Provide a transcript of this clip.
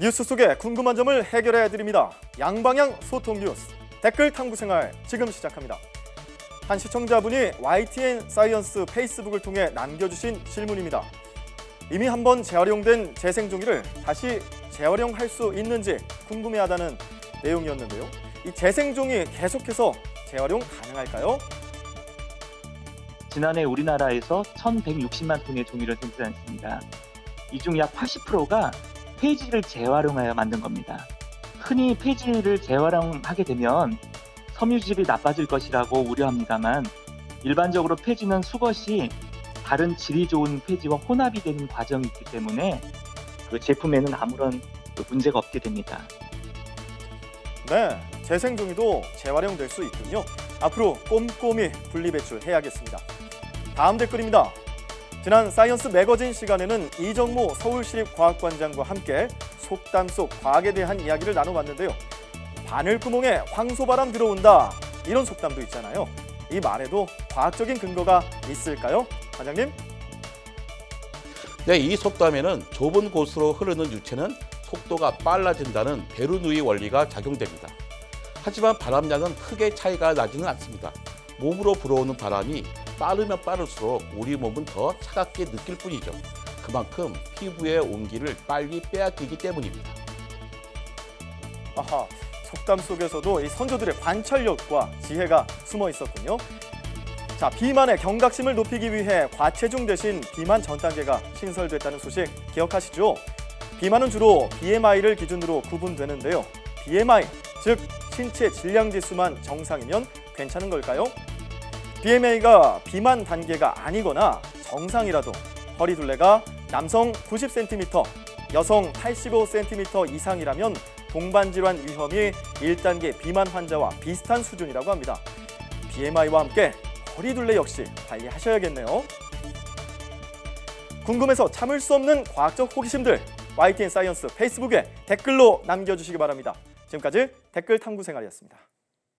뉴스 속의 궁금한 점을 해결해 드립니다. 양방향 소통 뉴스 댓글 탐구 생활 지금 시작합니다. 한 시청자분이 YTN 사이언스 페이스북을 통해 남겨주신 질문입니다. 이미 한 번 재활용된 재생 종이를 다시 재활용할 수 있는지 궁금해하다는 내용이었는데요. 이 재생 종이 계속해서 재활용 가능할까요? 지난해 우리나라에서 1,160만 톤의 종이를 생산했습니다. 이 중 약 80%가 폐지를 재활용하여 만든 겁니다. 흔히 폐지를 재활용하게 되면 섬유질이 나빠질 것이라고 우려합니다만 일반적으로 폐지는 수것이 다른 질이 좋은 폐지와 혼합이 되는 과정이 있기 때문에 그 제품에는 아무런 그 문제가 없게 됩니다. 네, 재생 종이도 재활용될 수 있군요. 앞으로 꼼꼼히 분리배출해야겠습니다. 다음 댓글입니다. 지난 사이언스 매거진 시간에는 이정모 서울시립과학관장과 함께 속담 속 과학에 대한 이야기를 나눠봤는데요. 바늘구멍에 황소바람 들어온다 이런 속담도 있잖아요. 이 말에도 과학적인 근거가 있을까요, 관장님? 네, 이 속담에는 좁은 곳으로 흐르는 유체는 속도가 빨라진다는 베르누이 원리가 작용됩니다. 하지만 바람량은 크게 차이가 나지는 않습니다. 몸으로 불어오는 바람이 빠르면 빠를수록 우리 몸은 더 차갑게 느낄 뿐이죠. 그만큼 피부의 온기를 빨리 빼앗기기 때문입니다. 아하, 속담 속에서도 이 선조들의 관찰력과 지혜가 숨어 있었군요. 자, 비만의 경각심을 높이기 위해 과체중 대신 비만 전 단계가 신설됐다는 소식 기억하시죠? 비만은 주로 BMI를 기준으로 구분되는데요. BMI, 즉 신체 질량 지수만 정상이면 괜찮은 걸까요? BMI가 비만 단계가 아니거나 정상이라도 허리 둘레가 남성 90cm, 여성 85cm 이상이라면 동반 질환 위험이 1단계 비만 환자와 비슷한 수준이라고 합니다. BMI와 함께 허리 둘레 역시 관리하셔야겠네요. 궁금해서 참을 수 없는 과학적 호기심들 YTN 사이언스 페이스북에 댓글로 남겨주시기 바랍니다. 지금까지 댓글 탐구 생활이었습니다.